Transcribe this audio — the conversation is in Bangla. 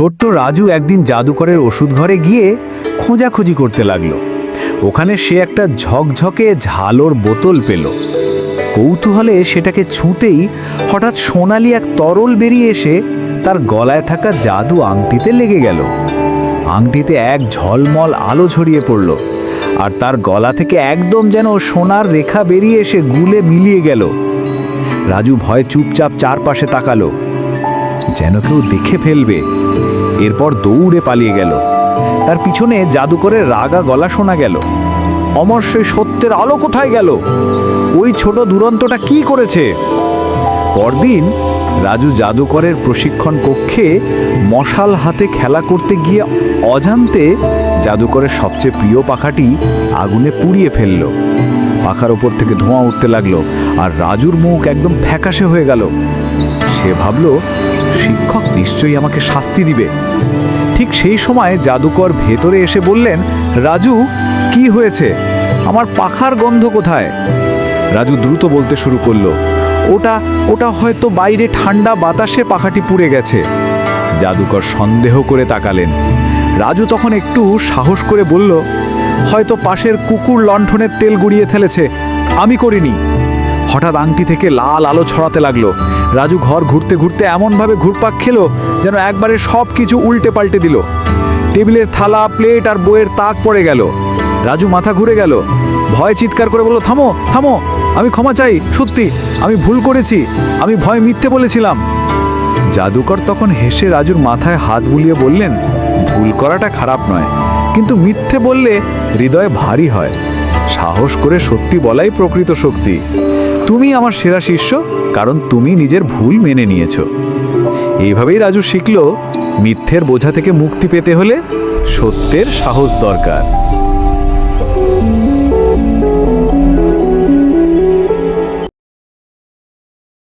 ছোট্ট রাজু একদিন জাদুকরের ওষুধ ঘরে গিয়ে খোঁজাখুঁজি করতে লাগল। ওখানে সে একটা ঝকঝকে ঝালোর বোতল পেল। কৌতূহলে সেটাকে ছুঁতেই হঠাৎ সোনালি এক তরল বেরিয়ে এসে তার গলায় থাকা জাদু আংটিতে লেগে গেল। আংটিতে এক ঝলমল আলো ছড়িয়ে পড়ল আর তার গলা থেকে একদম যেন সোনার রেখা বেরিয়ে এসে গুলে মিলিয়ে গেল। রাজু ভয়ে চুপচাপ চারপাশে তাকালো। যেন কেউ দেখে ফেলবে। এরপর দৌড়ে পালিয়ে গেল। তার পিছনে জাদুকরের রাগা গলা শোনা গেল। অমর সেই সত্যের আলো কোথায় গেল? ওই ছোট দুরন্তটা কি করেছে? পরদিন রাজু জাদুকরের প্রশিক্ষণ কক্ষে মশাল হাতে খেলা করতে গিয়ে অজান্তে জাদুকরের সবচেয়ে প্রিয় পাখাটি আগুনে পুড়িয়ে ফেলল। পাখার ওপর থেকে ধোঁয়া উঠতে লাগল আর রাজুর মুখ একদম ফ্যাকাশে হয়ে গেল। সে ভাবল, শিক্ষক নিশ্চয়ই আমাকে শাস্তি দিবে। ঠিক সেই সময় জাদুকর ভেতরে এসে বললেন, রাজু, কি হয়েছে? আমার পাখার গন্ধ কোথায়? রাজু দ্রুত বলতে শুরু করল, ওটা ওটা হয়তো বাইরে ঠান্ডা বাতাসে পাখাটি পুড়ে গেছে। জাদুকর সন্দেহ করে তাকালেন। রাজু তখন একটু সাহস করে বলল, হয়তো পাশের কুকুর লণ্ঠনের তেল গুড়িয়ে ফেলেছে, আমি করিনি। হঠাৎ আংটি থেকে লাল আলো ছড়াতে লাগল রাজু ঘর ঘুরতে ঘুরতে এমনভাবে ঘুরপাক খেলো যেন একবারে সব কিছু উল্টে পাল্টে দিল। টেবিলের থালা, প্লেট আর বইয়ের তাক পড়ে গেল। রাজু মাথা ঘুরে গেল। ভয় চিৎকার করে বলল, থামো থামো, আমি ক্ষমা চাই, সত্যি, আমি ভুল করেছি, আমি ভয় মিথ্যে বলেছিলাম। জাদুকর তখন হেসে রাজুর মাথায় হাত বুলিয়ে বললেন, ভুল করাটা খারাপ নয়, কিন্তু মিথ্যে বললে হৃদয় ভারী হয়। সাহস করে সত্যি বলাই প্রকৃত শক্তি। তুমি আমার সেরা শিষ্য, কারণ তুমি নিজের ভুল মেনে নিয়েছো। এইভাবেই রাজু শিখল মিথ্যের বোঝা থেকে মুক্তি পেতে হলে সত্যের সাহস দরকার।